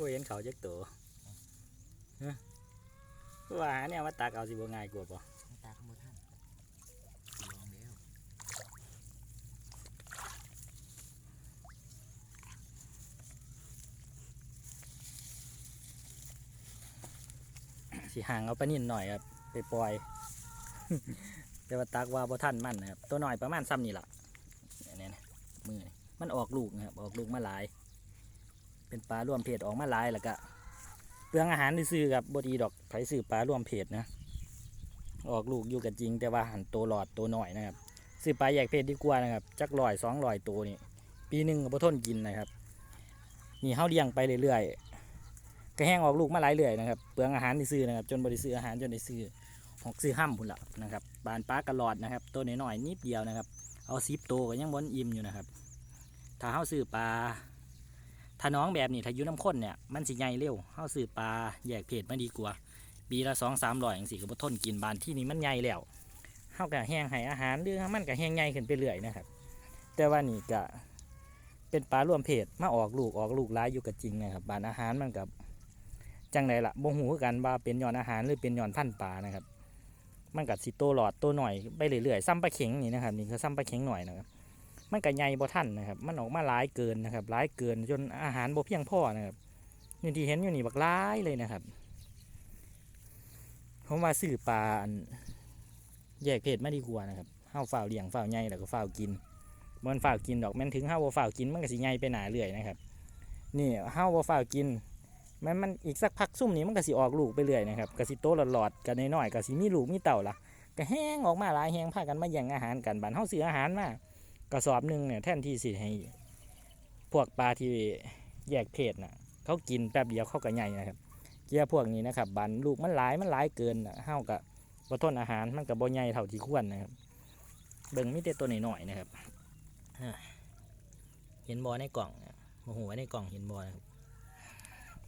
บ่เห็นเขาจักตัวฮะว่าหาเนี่ยมาตักเอาสิบ่ง่ายกว่าบ่ตาขโมยท่านลองแล้วสิห่างเอาไปนิดหน่อยครับไปปล่อย แต่ว่าตักว่าบ่ทันมันนะครับตัวหน่อยประมาณซ้ำนี่ล่ะเนี่ยนะมือนี่มันออกลูกนะครับออกลูกมาหลาย เป็นปลาร่วมเพศออกมาหลายแล้วก็เปลืองอาหารซื้อๆครับบดีดอกไผซื้อปลาร่วมเพศนะ ออกลูกอยู่กันจริง แต่ว่าหันตัวหลอดตัวหน่อยนะครับซื้อปลาแยกเพศดีกว่านะครับ จักลอยสองลอยตัวนี่ปีหนึ่งก็บ่ทนกินนะครับนี่เฮาเลี้ยงไปเรื่อยๆก็แห้งออกลูกมาหลายเรื่อยนะครับเปลืองอาหารที่ซื้อนะครับ จนบริซื้ออาหารจนได้ซื้อหอกซื้อห้ำพุ่นละนะครับบานปลากระหลอดนะครับ ตัวน้อยๆนิดเดียวนะครับ เอาซิปโตก็ยังบนอิ่มอยู่นะครับ ถ้าเฮาซื้อปลา ถ้าน้องแบบนี้ถ้ายู่น้ำข้นเนี่ยมันสิใหญ่เร็วเฮาซื้อปลาแยกเพศมาดีกว่าปีละสองสามร้อยอย่างสี่ก็บ่ทนกินบานที่นี่มันใหญ่แล้วเฮาก็แห้งให้อาหารหรือมันก็แห้งใหญ่ขึ้นไปเรื่อยนะครับ แต่ว่านี่ก็เป็นปลาร่วมเพศมาออกลูกออกลูกร้ายอยู่กับจริงนะครับบานอาหารมันกับจังไดล่ะบ่หูกันว่าเป็นย้อนอาหารหรือเป็นย้อนพันปลานะครับ มันกับสิโตหลอดโตหน่อยไปเรื่อยๆซ้ำปลาเข็งนี่นะครับนี่คือซ้ำปลาเข็งหน่อยนะครับ มันก็ใหญ่บ่ทันนะครับ มันออกมาหลายเกินนะครับหลายเกินจนอาหารบ่เพียงพอนะครับนี่ที่เห็นอยู่นี่บักหลายเลยนะครับ ผมว่าซื้อปลาแยกเพศไมาดีกว่านะครับเฮาฝ่าวเลี้ยงฝ่าวใหญ่แล้วก็ฝ่าวกินมันฝ่าวกินดอกแม่นถึงเฮาบ่ฝ่าวกินมันก็สิใหญ่ไปหนาเรื่อยนะครับ นี่เฮาบ่ฝ่าวกินมันมันอีกสักพักซุ่มนี้มันก็สิออกลูกไปเรื่อยนะครับก็สิโตหลอดๆกันน้อยๆก็สิมีลูกมีเต่าละก็แห้งออกมาหลายแห้งพากันมาแย่งอาหารกันบัดเฮาซื้ออาหารมา กระสอบหนึ่งเนี่ยแท่นที่สิให้ พวกปลาที่แยกเพศน่ะเขากินแป๊บเดียวเขาก็ใหญ่นะครับเกียพวกนี้นะครับบันลูกมันหลายมันหลายเกินน่ะเฮากับบ่ทนอาหารมันกับบ่ใหญ่เท่าที่ควรนะครับ เบิ่งมีแต่ตัวหน้อยๆนะครับเห็นบอในกล่องเนี่ยโมโหในกล่องเห็นบอนะครับ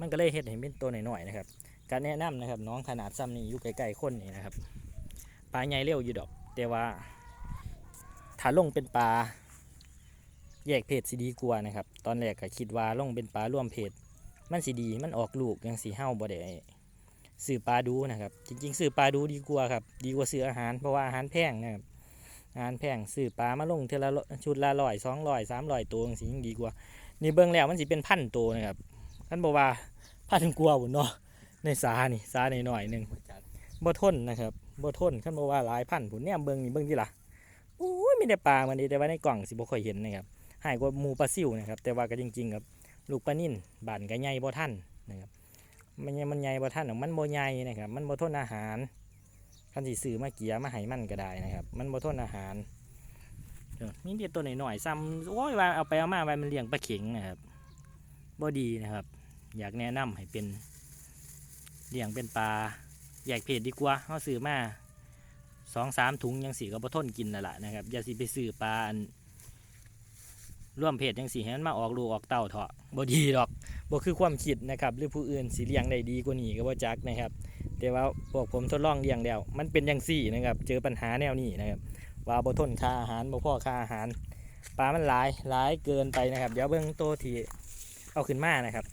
มันก็เลยเห็ดเห็นเป็นตัวหน้อยๆนะครับการแนะนำนะครับ น้องขนาดซ้ำนี่อยู่ใกล้ๆคนนี่นะครับปลาใหญ่เร็วอยู่ดอก แต่ว่า ถ้าลงเป็นปลาแยกเพศสิดีกว่านะครับ ตอนแรกก็คิดว่าลงเป็นปลาร่วมเพศมันสิดีมันออกลูกยังสีเห่าบ่ได้ซื้อปลาดูนะครับ จริงๆซื้อปลาดูดีกว่าครับ ดีกว่าซื้ออาหารเพราะว่าอาหารแพงนะครับอาหารแพงซื้อปลามาลงเทละชุดละร้อยสองร้อยสามร้อยตัวจังสิยิ่งดีกว่า นี่เบิ่งแล้วมันสิเป็นพันตัวนะครับท่านบอกว่าพันกว่าบุญเนาะในสานี่สาในหน่อยหนึ่งบ่ทนนะครับบ่ทนขั้นบอกว่าหลายพันผุนเนี่ยเบิ่งนี่เบิ่งที่ละ มีแต่ปลามันดีแต่ว่าในกล่องสิบ่ค่อยเห็นนะครับหายกว่าหมูปลาซิวนะครับ แต่ว่าก็จริงๆครับลูกปลานิ่นบานก็ใหญ่บ่ทันนะครับมันใหญ่มันใหญ่บ่ทันหรอมันบ่ใหญ่นะครับ มันบ่ทนอาหารคันสิซื้อมาเกียมาให้มันก็ได้นะครับ มันบ่ทนอาหารมีเดียตัวหน่อยๆซ้ำโอ้ยว่าเอาไปเอามาไว้มันเลี้ยงปลาเข็งนะครับบ่ดีนะครับ อยากแนะนำให้เป็นเลี้ยงเป็นปลาแยกเพศดีกว่าเฮาซื้อมา สองสามถุงยังสีก็บ่ทนกินนั่นแหละนะครับอย่าสิไปซื้อปลาร่วมเพศยังสีให้มันมาออกลูกออกเต้าเถาะบ่ดีดอกบ่คือความคิดนะครับหรือผู้อื่นสิเลี้ยงได้ดีกว่านี้ก็บ่จักนะครับ แต่ว่าพวกผมทดลองเลี้ยงแล้วมันเป็นย่างสี่นะครับ เจอปัญหาแนวนี้นะครับว่าบ่ทนค่าอาหารบ่พ่อค่าอาหารปลามันหลายหลายเกินไปนะครับเดี๋ยวเบิ่งโตทีเอาขึ้นมานะครับ